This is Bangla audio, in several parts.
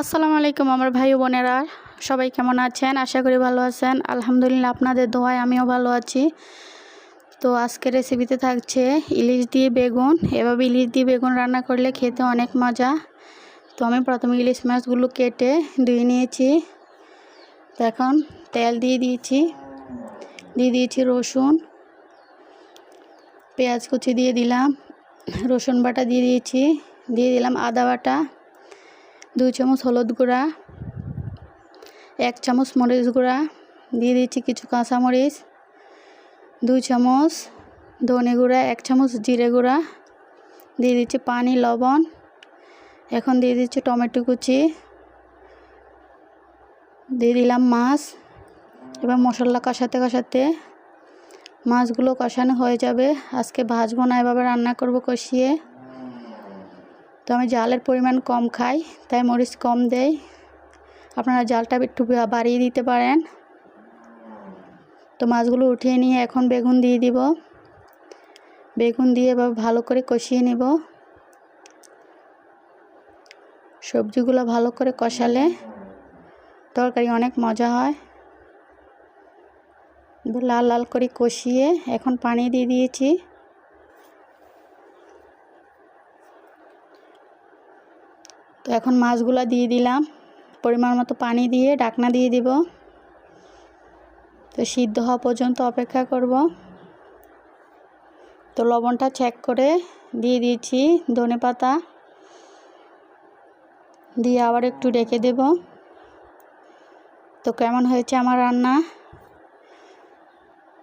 আসসালামু আলাইকুম আমার ভাই বোনেরা। সবাই কেমন আছেন? আশা করি ভালো আছেন। আলহামদুলিল্লাহ আপনাদের দোয়ায় আমিও ভালো আছি। তো আজকের রেসিপিতে থাকছে ইলিশ দিয়ে বেগুন। এভাবে ইলিশ দিয়ে বেগুন রান্না করলে খেতে অনেক মজা। তো আমি প্রথমে ইলিশ মাছগুলো কেটে ধুয়ে নিয়েছি। তো এখন তেল দিয়ে দিয়েছি। দিয়ে দিয়েছি রসুন। পেঁয়াজ কুচি দিয়ে দিলাম। রসুন বাটা দিয়ে দিয়েছি। দিয়ে দিলাম আদা বাটা। দুই চামচ হলুদ গুঁড়া, এক চামচ মরিচ গুঁড়া, দিয়ে দিচ্ছি কিছু কাঁচামরিচ, দুই চামচ ধনে গুঁড়া, এক চামচ জিরে গুঁড়া, দিয়ে দিচ্ছি পানি, লবণ, এখন দিয়ে দিচ্ছি টমেটো কুচি, দিয়ে দিলাম মাছ, এবার মশলা কষাতে কষাতে মাছগুলো কষানো হয়ে যাবে। আজকে ভাজবো না, এভাবে রান্না করব কষিয়ে। তো আমি জালের পরিমাণ কম খাই, তাই মরিচ কম দেই। আপনারা জালটা একটু বাড়িয়ে দিতে পারেন। তো মাছগুলো উঠিয়ে নিয়ে এখন বেগুন দিয়ে দিব। বেগুন দিয়ে এবার ভালো করে কষিয়ে নেব। সবজিগুলো ভালো করে কষালে তরকারি অনেক মজা হয়। লাল লাল করে কষিয়ে এখন পানি দিয়ে দিয়েছি। তো এখন মাছগুলো দিয়ে দিলাম। পরিমাণ মতো পানি দিয়ে ডাকনা দিয়ে দিব। তো সিদ্ধ হওয়া পর্যন্ত অপেক্ষা করব। তো লবণটা চেক করে দিয়ে দিয়েছি ধনে পাতা। দিয়ে আবার একটু ডেকে দেব। তো কেমন হয়েছে আমার রান্না?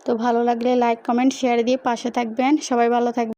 তো ভালো লাগলে লাইক কমেন্ট শেয়ার দিয়ে পাশে থাকবেন। সবাই ভালো থাকবেন।